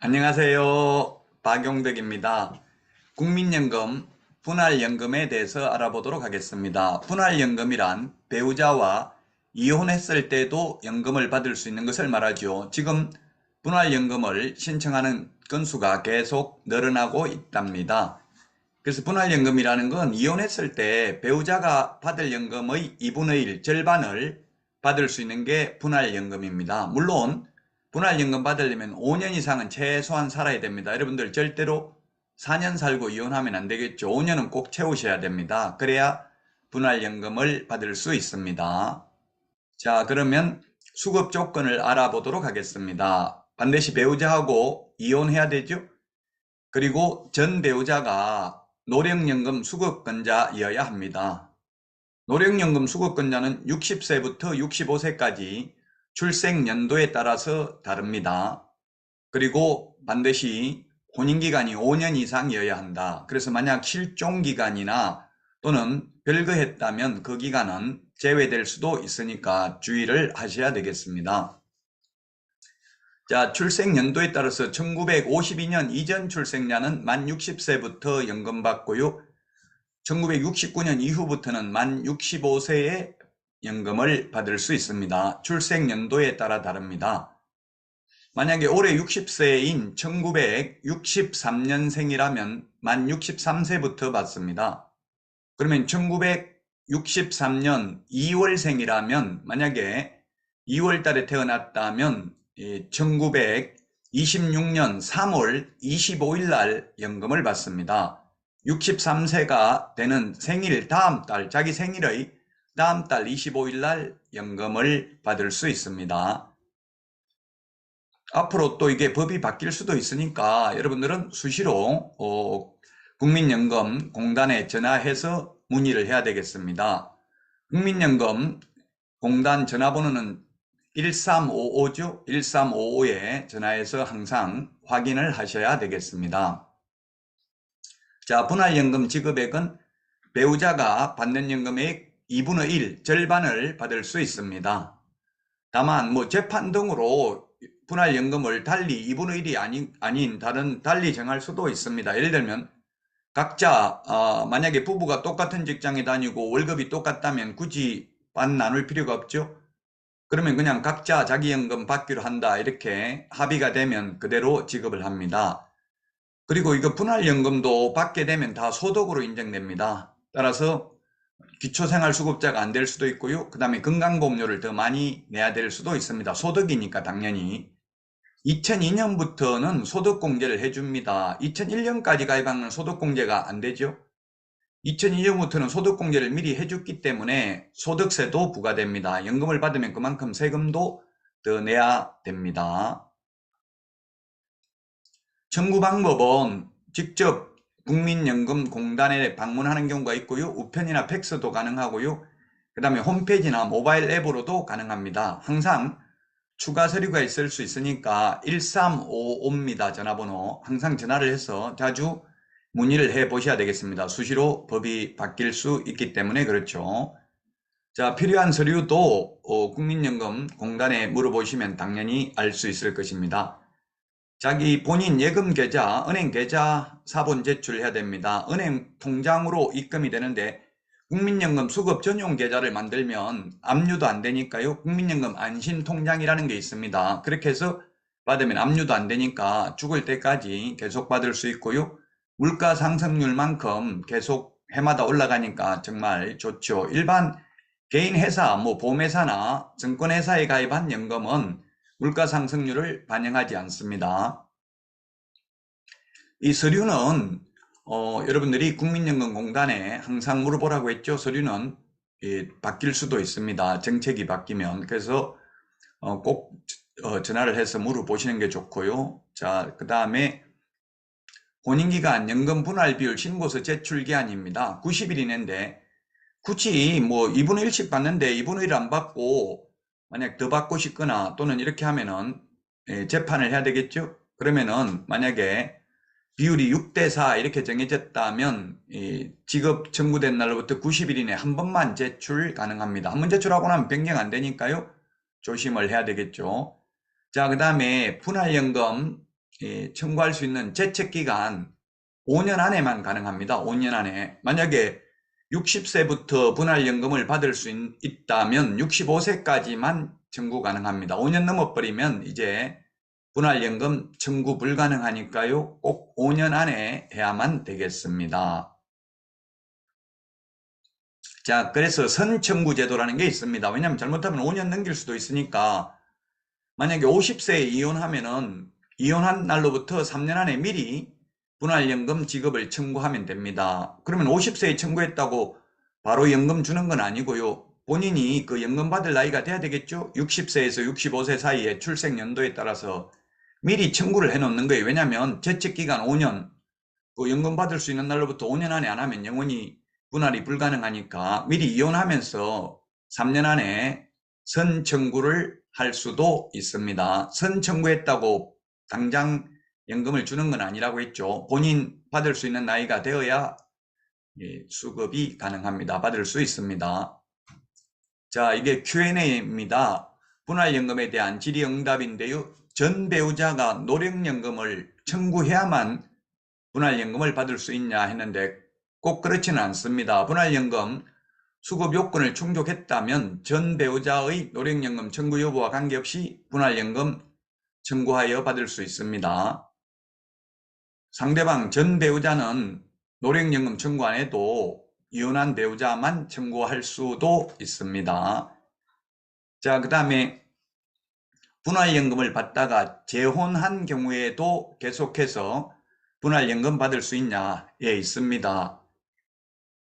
안녕하세요. 박용덕입니다. 국민연금 분할연금에 대해서 알아보도록 하겠습니다. 분할연금이란 배우자와 이혼했을 때도 연금을 받을 수 있는 것을 말하죠. 지금 분할연금을 신청하는 건수가 계속 늘어나고 있답니다. 그래서 분할연금이라는 건 이혼했을 때 배우자가 받을 연금의 2분의 1 절반을 받을 수 있는 게 분할연금입니다. 물론 분할연금 받으려면 5년 이상은 최소한 살아야 됩니다. 여러분들 절대로 4년 살고 이혼하면 안 되겠죠. 5년은 꼭 채우셔야 됩니다. 그래야 분할연금을 받을 수 있습니다. 자 그러면 수급 조건을 알아보도록 하겠습니다. 반드시 배우자하고 이혼해야 되죠. 그리고 전 배우자가 노령연금 수급권자여야 합니다. 노령연금 수급권자는 60세부터 65세까지 출생 연도에 따라서 다릅니다. 그리고 반드시 혼인기간이 5년 이상이어야 한다. 그래서 만약 실종기간이나 또는 별거했다면 그 기간은 제외될 수도 있으니까 주의를 하셔야 되겠습니다. 자, 출생 연도에 따라서 1952년 이전 출생자는 만 60세부터 연금 받고요. 1969년 이후부터는 만 65세에 연금을 받을 수 있습니다. 출생 연도에 따라 다릅니다. 만약에 올해 60세인 1963년생이라면 만 63세부터 받습니다. 그러면 1963년 2월생이라면 만약에 2월 달에 태어났다면 1926년 3월 25일 날 연금을 받습니다. 63세가 되는 생일 다음 달 자기 생일의 다음 달 25일 날 연금을 받을 수 있습니다. 앞으로 또 이게 법이 바뀔 수도 있으니까 여러분들은 수시로 어, 국민연금 공단에 전화해서 문의를 해야 되겠습니다. 국민연금 공단 전화번호는 1355죠. 1355에 전화해서 항상 확인을 하셔야 되겠습니다. 자, 분할연금 지급액은 배우자가 받는 연금액 2분의 1 절반을 받을 수 있습니다. 다만 뭐 재판 등으로 분할연금을 달리 2분의 1이 아닌, 아닌 다른 달리 정할 수도 있습니다. 예를 들면 각자 어, 만약에 부부가 똑같은 직장에 다니고 월급이 똑같다면 굳이 반 나눌 필요가 없죠. 그러면 그냥 각자 자기 연금 받기로 한다 이렇게 합의가 되면 그대로 지급을 합니다. 그리고 이거 분할연금도 받게 되면 다 소득으로 인정됩니다. 따라서 기초생활수급자가 안 될 수도 있고요. 그 다음에 건강보험료를 더 많이 내야 될 수도 있습니다. 소득이니까 당연히. 2002년부터는 소득공제를 해줍니다. 2001년까지 가입하면 소득공제가 안 되죠. 2002년부터는 소득공제를 미리 해줬기 때문에 소득세도 부과됩니다. 연금을 받으면 그만큼 세금도 더 내야 됩니다. 청구 방법은 직접 국민연금공단에 방문하는 경우가 있고요. 우편이나 팩스도 가능하고요. 그 다음에 홈페이지나 모바일 앱으로도 가능합니다. 항상 추가 서류가 있을 수 있으니까 1355입니다. 전화번호. 항상 전화를 해서 자주 문의를 해 보셔야 되겠습니다. 수시로 법이 바뀔 수 있기 때문에 그렇죠. 자, 필요한 서류도 어, 국민연금 공단에 물어보시면 당연히 알 수 있을 것입니다. 자기 본인 예금 계좌, 은행 계좌 사본 제출해야 됩니다. 은행 통장으로 입금이 되는데 국민연금 수급 전용 계좌를 만들면 압류도 안 되니까요. 국민연금 안심통장이라는 게 있습니다. 그렇게 해서 받으면 압류도 안 되니까 죽을 때까지 계속 받을 수 있고요. 물가 상승률만큼 계속 해마다 올라가니까 정말 좋죠. 일반 개인 회사, 뭐 보험회사나 증권회사에 가입한 연금은 물가 상승률을 반영하지 않습니다. 이 서류는 어, 여러분들이 국민연금공단에 항상 물어보라고 했죠. 서류는 예, 바뀔 수도 있습니다. 정책이 바뀌면. 그래서 어, 꼭 어, 전화를 해서 물어보시는 게 좋고요. 자, 그 다음에 혼인기간 연금 분할 비율 신고서 제출 기한입니다. 90일 이내인데 굳이 뭐 2분의 1씩 받는데 2분의 1 안 받고 만약 더 받고 싶거나 또는 이렇게 하면은 예, 재판을 해야 되겠죠. 그러면은 만약에 비율이 6대4 이렇게 정해졌다면 지급 청구된 날로부터 90일 이내 한 번만 제출 가능합니다. 한 번 제출하고 나면 변경 안 되니까요. 조심을 해야 되겠죠. 자, 그 다음에 분할연금 예, 청구할 수 있는 제책기간 5년 안에만 가능합니다. 5년 안에. 만약에 60세부터 분할연금을 받을 수 있, 있다면 65세까지만 청구 가능합니다. 5년 넘어버리면 이제 분할연금 청구 불가능하니까요. 꼭 5년 안에 해야만 되겠습니다. 자, 그래서 선청구 제도라는 게 있습니다. 왜냐하면 잘못하면 5년 넘길 수도 있으니까 만약에 50세에 이혼하면은 이혼한 날로부터 3년 안에 미리 분할연금 지급을 청구하면 됩니다. 그러면 50세에 청구했다고 바로 연금 주는 건 아니고요. 본인이 그 연금 받을 나이가 돼야 되겠죠? 60세에서 65세 사이에 출생 연도에 따라서 미리 청구를 해 놓는 거예요. 왜냐하면 재책기간 5년, 그 연금 받을 수 있는 날로부터 5년 안에 안 하면 영원히 분할이 불가능하니까 미리 이혼하면서 3년 안에 선 청구를 할 수도 있습니다. 선 청구했다고 당장 연금을 주는 건 아니라고 했죠. 본인 받을 수 있는 나이가 되어야 예, 수급이 가능합니다. 받을 수 있습니다. 자, 이게 Q&A입니다. 분할연금에 대한 질의응답인데요. 전 배우자가 노령연금을 청구해야만 분할연금을 받을 수 있냐 했는데 꼭 그렇지는 않습니다. 분할연금 수급 요건을 충족했다면 전 배우자의 노령연금 청구 여부와 관계없이 분할연금 청구하여 받을 수 있습니다. 상대방 전 배우자는 노령연금 청구 안 해도 이혼한 배우자만 청구할 수도 있습니다. 자, 그 다음에 분할연금을 받다가 재혼한 경우에도 계속해서 분할연금 받을 수 있냐? 예, 있습니다.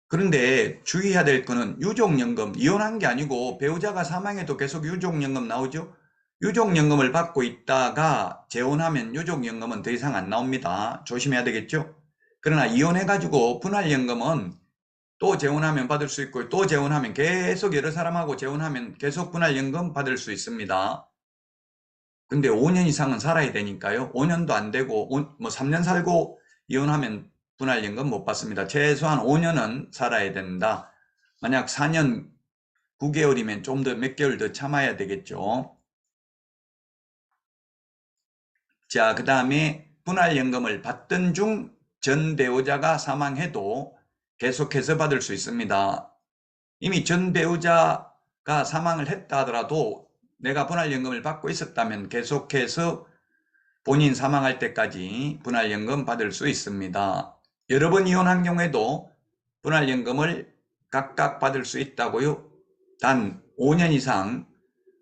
그런데 주의해야 될 거는 유족연금, 이혼한 게 아니고 배우자가 사망해도 계속 유족연금 나오죠? 유족연금을 받고 있다가 재혼하면 유족연금은 더 이상 안 나옵니다. 조심해야 되겠죠? 그러나 이혼해가지고 분할연금은 또 재혼하면 받을 수 있고 또 재혼하면 계속 여러 사람하고 재혼하면 계속 분할연금 받을 수 있습니다. 근데 5년 이상은 살아야 되니까요. 5년도 안 되고 뭐 3년 살고 이혼하면 분할연금 못 받습니다. 최소한 5년은 살아야 된다. 만약 4년 9개월이면 좀 더 몇 개월 더 참아야 되겠죠. 자, 그 다음에 분할연금을 받던 중 전 배우자가 사망해도 계속해서 받을 수 있습니다. 이미 전 배우자가 사망을 했다 하더라도 내가 분할연금을 받고 있었다면 계속해서 본인 사망할 때까지 분할연금 받을 수 있습니다. 여러 번 이혼한 경우에도 분할연금을 각각 받을 수 있다고요. 단 5년 이상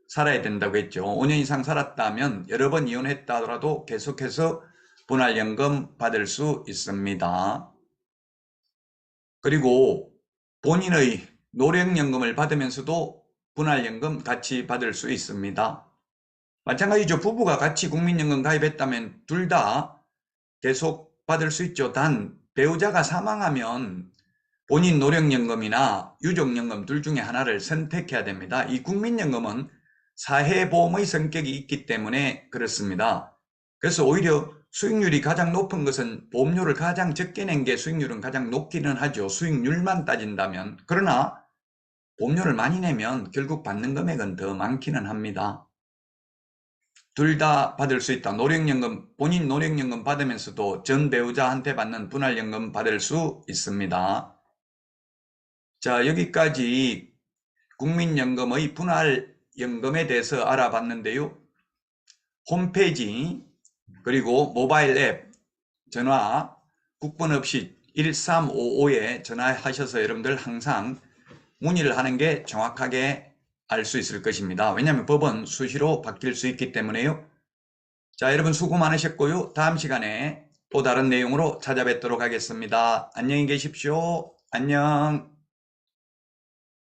살아야 된다고 했죠. 5년 이상 살았다면 여러 번 이혼했다 하더라도 계속해서 분할연금 받을 수 있습니다. 그리고 본인의 노령연금을 받으면서도 분할연금 같이 받을 수 있습니다. 마찬가지죠. 부부가 같이 국민연금 가입했다면 둘 다 계속 받을 수 있죠. 단 배우자가 사망하면 본인 노령연금이나 유족연금 둘 중에 하나를 선택해야 됩니다. 이 국민연금은 사회보험의 성격이 있기 때문에 그렇습니다. 그래서 오히려 수익률이 가장 높은 것은 보험료를 가장 적게 낸 게 수익률은 가장 높기는 하죠. 수익률만 따진다면. 그러나 보험료를 많이 내면 결국 받는 금액은 더 많기는 합니다. 둘 다 받을 수 있다. 노령연금, 본인 노령연금 받으면서도 전 배우자한테 받는 분할연금 받을 수 있습니다. 자, 여기까지 국민연금의 분할 연금에 대해서 알아봤는데요. 홈페이지, 그리고 모바일 앱, 전화, 국번 없이 1355에 전화하셔서 여러분들 항상 문의를 하는 게 정확하게 알 수 있을 것입니다. 왜냐하면 법은 수시로 바뀔 수 있기 때문에요. 자, 여러분 수고 많으셨고요. 다음 시간에 또 다른 내용으로 찾아뵙도록 하겠습니다. 안녕히 계십시오. 안녕.